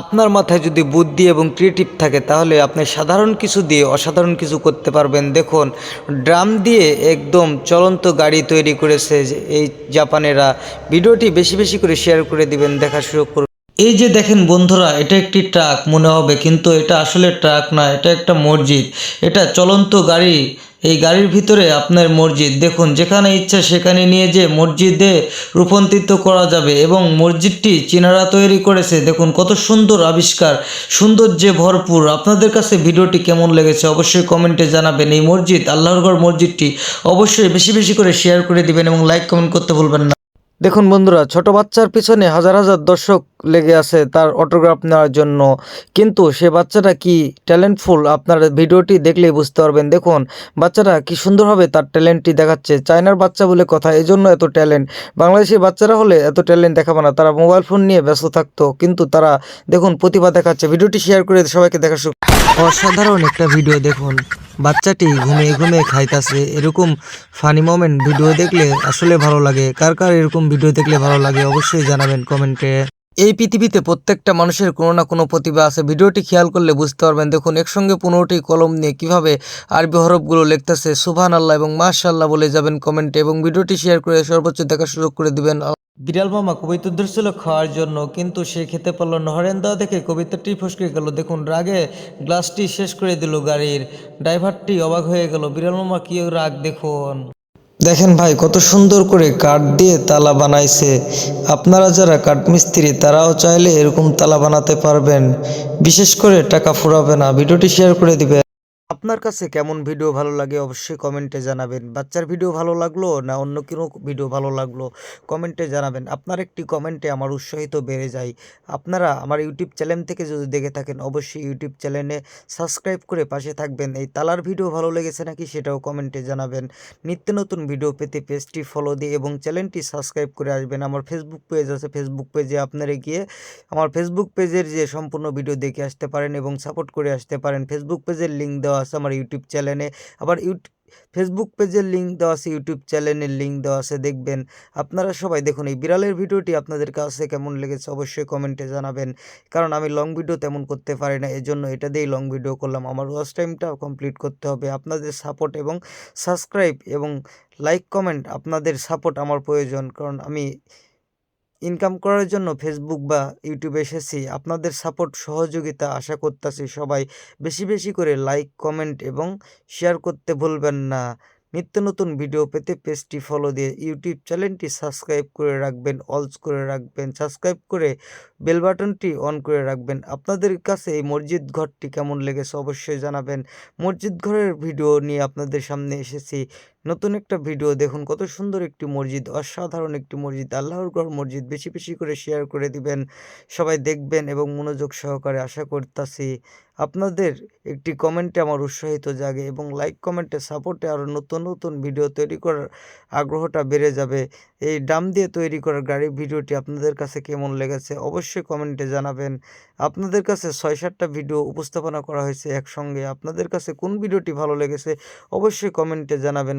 আপনার মাথায় যদি বুদ্ধি এবং ক্রিয়েটিভ থাকে, তাহলে আপনি সাধারণ কিছু দিয়ে অসাধারণ কিছু করতে পারবেন। দেখুন, ড্রাম দিয়ে একদম চলন্ত গাড়ি তৈরি করেছে এই জাপানেরা। ভিডিওটি বেশি বেশি করে শেয়ার করে দিবেন দেখা শুরু করুন। এই যে দেখেন বন্ধুরা, এটা একটি ট্রাক, মনে হবে, কিন্তু এটা আসলে ট্রাক না, এটা একটা মসজিদ। এটা চলন্ত গাড়ি, এই গাড়ির ভিতরে আপনার মসজিদ। দেখুন, যেখানে ইচ্ছা সেখানে নিয়ে যে মসজিদে রূপান্তরিত করা যাবে এবং মসজিদটি চীনারা তৈরি করেছে। দেখুন, কত সুন্দর আবিষ্কার, সৌন্দর্যে ভরপুর। আপনাদের কাছে ভিডিওটি কেমন লেগেছে অবশ্যই কমেন্টে জানাবেন। এই মসজিদ আল্লাহরগড় মসজিদটি অবশ্যই বেশি বেশি করে শেয়ার করে দিবেন এবং লাইক কমেন্ট করতে ভুলবেন না। দেখুন বন্ধুরা, ছোট বাচ্চার পিছনে হাজার হাজার দর্শক লেগে আছে তার অটোগ্রাফ নেওয়ার জন্য। কিন্তু সে বাচ্চাটা কি ট্যালেন্টফুল আপনার ভিডিওটি দেখলেই বুঝতে পারবেন। দেখুন, বাচ্চাটা কি সুন্দরভাবে তার ট্যালেন্টটি দেখাচ্ছে। চায়নার বাচ্চা বলে কথা এই জন্য এত ট্যালেন্ট বাংলাদেশের বাচ্চারা হলে এত ট্যালেন্ট দেখাবে না। তারা মোবাইল ফোন নিয়ে ব্যস্ত থাকতো, কিন্তু তারা, দেখুন, প্রতিভা দেখাচ্ছে। ভিডিওটি শেয়ার করে সবাইকে দেখা অসাধারণ একটা ভিডিও দেখুন। বাচ্চাটি ঘুমিয়ে ঘুমিয়ে খাইতাছে। এরকম ফানি মোমেন্ট ভিডিও দেখলে আসলে ভালো লাগে। কার কার এরকম ভিডিও দেখলে ভালো লাগে অবশ্যই জানাবেন কমেন্টে। এই পৃথিবীতে প্রত্যেকটা মানুষের কোনো না কোনো প্রতিভা আছে। ভিডিওটি খেয়াল করলে বুঝতে পারবেন। দেখুন, একসঙ্গে পনেরোটি কলম নিয়ে কীভাবে আরবি হরফগুলো লিখতেছে। সুবহান আল্লাহ এবং মাশাল্লাহ বলে যাবেন কমেন্টে এবং ভিডিওটি শেয়ার করে সর্বোচ্চ দেখার সুযোগ করে দিবেন। বিড়াল মামা কবিতা ধরছিল খাওয়ার জন্য কিন্তু সে খেতে পারল হরেন দেওয়া দেখে কবিতাটি ফসকে গেল। দেখুন, রাগে গ্লাসটি শেষ করে দিল গাড়ির। ড্রাইভারটি অবাক হয়ে গেল। বিড়াল মামা, কি রাগ, দেখুন। দেখেন ভাই, কত সুন্দর করে কাঠ দিয়ে তালা বানাইছে। আপনারা যারা কাঠমিস্ত্রি, তারাও চাইলে এরকম তালা বানাতে পারবেন। বিশেষ করে টাকা ফুরাবে না। ভিডিওটি শেয়ার করে দিবেন। আপনার কাছে কেমন ভিডিও ভালো লাগে অবশ্যই কমেন্টে জানাবেন। বাচ্চার ভিডিও ভালো লাগল না অন্য কোনো ভিডিও ভালো লাগল কমেন্টে জানাবেন। আপনার একটি কমেন্টে আমার উৎসাহিত বেড়ে যায়। আপনারা আমার ইউটিউব চ্যানেল থেকে যদি দেখে থাকেন, অবশ্যই ইউটিউব চ্যানেলে সাবস্ক্রাইব করে পাশে থাকবেন। এই তালার ভিডিও ভালো লেগেছে নাকি সেটাও কমেন্টে জানাবেন। নিত্য নতুন ভিডিও পেতে পেজটি ফলো দিয়ে এবং চ্যানেলটি সাবস্ক্রাইব করে আসবেন। আমার ফেসবুক পেজ আছে। ফেসবুক পেজে আপনারা গিয়ে আমার ফেসবুক পেজের যে সম্পূর্ণ ভিডিও দেখে আসতে পারেন এবং সাপোর্ট করে আসতে পারেন। ফেসবুক পেজের লিঙ্ক দেওয়া আমার ইউটিউব চ্যানেলে আবার ইউটিউব ফেসবুক পেজের লিঙ্ক দেওয়া আছে ইউটিউব চ্যানেলের লিঙ্ক দেওয়া আছে, দেখবেন। আপনারা সবাই দেখুন এই বিড়ালের ভিডিওটি আপনাদের কাছে কেমন লেগেছে অবশ্যই কমেন্টে জানাবেন। কারণ আমি লং ভিডিও তেমন করতে পারি না, এজন্য এটা দিয়েই লং ভিডিও করলাম। আমার ওয়াচ টাইমটা কমপ্লিট করতে হবে। আপনাদের সাপোর্ট এবং সাবস্ক্রাইব এবং লাইক কমেন্ট আপনাদের সাপোর্ট আমার প্রয়োজন। কারণ আমি ইনকাম করার জন্য ফেসবুক বা ইউটিউবে এসেছি। আপনাদের সাপোর্ট সহযোগিতা আশা করতেছি সবাই। বেশি বেশি করে লাইক কমেন্ট এবং শেয়ার করতে ভুলবেন না। নিত্য নতুন ভিডিও পেতে পেজটি ফলো দিয়ে ইউটিউব চ্যানেলটি সাবস্ক্রাইব করে রাখবেন অলস করে রাখবেন সাবস্ক্রাইব করে বেল বাটনটি অন করে রাখবেন। আপনাদের কাছে এই মসজিদ ঘরটি কেমন লেগেছে অবশ্যই জানাবেন। মসজিদ ঘরের ভিডিও নিয়ে আপনাদের সামনে এসেছি। নতুন একটা ভিডিও, দেখুন কত সুন্দর একটি মসজিদ, অসাধারণ একটি মসজিদ। আল্লাহর ঘর মসজিদ, বেশি বেশি করে শেয়ার করে দিবেন। সবাই দেখবেন এবং মনোযোগ সহকারে আশা করতেছি আপনাদের একটি কমেন্টে আমার উৎসাহিত জাগে এবং লাইক কমেন্টে সাপোর্টে আরও নতুন নতুন ভিডিও তৈরি করার আগ্রহটা বেড়ে যাবে। এই ডাম দিয়ে তৈরি করা গাড়ির ভিডিওটি আপনাদের কাছে কেমন লেগেছে অবশ্যই কমেন্টে জানাবেন। আপনাদের কাছে ছয় সাতটা ভিডিও উপস্থাপনা করা হয়েছে একসঙ্গে। আপনাদের কাছে কোন ভিডিওটি ভালো লেগেছে অবশ্যই কমেন্টে জানাবেন।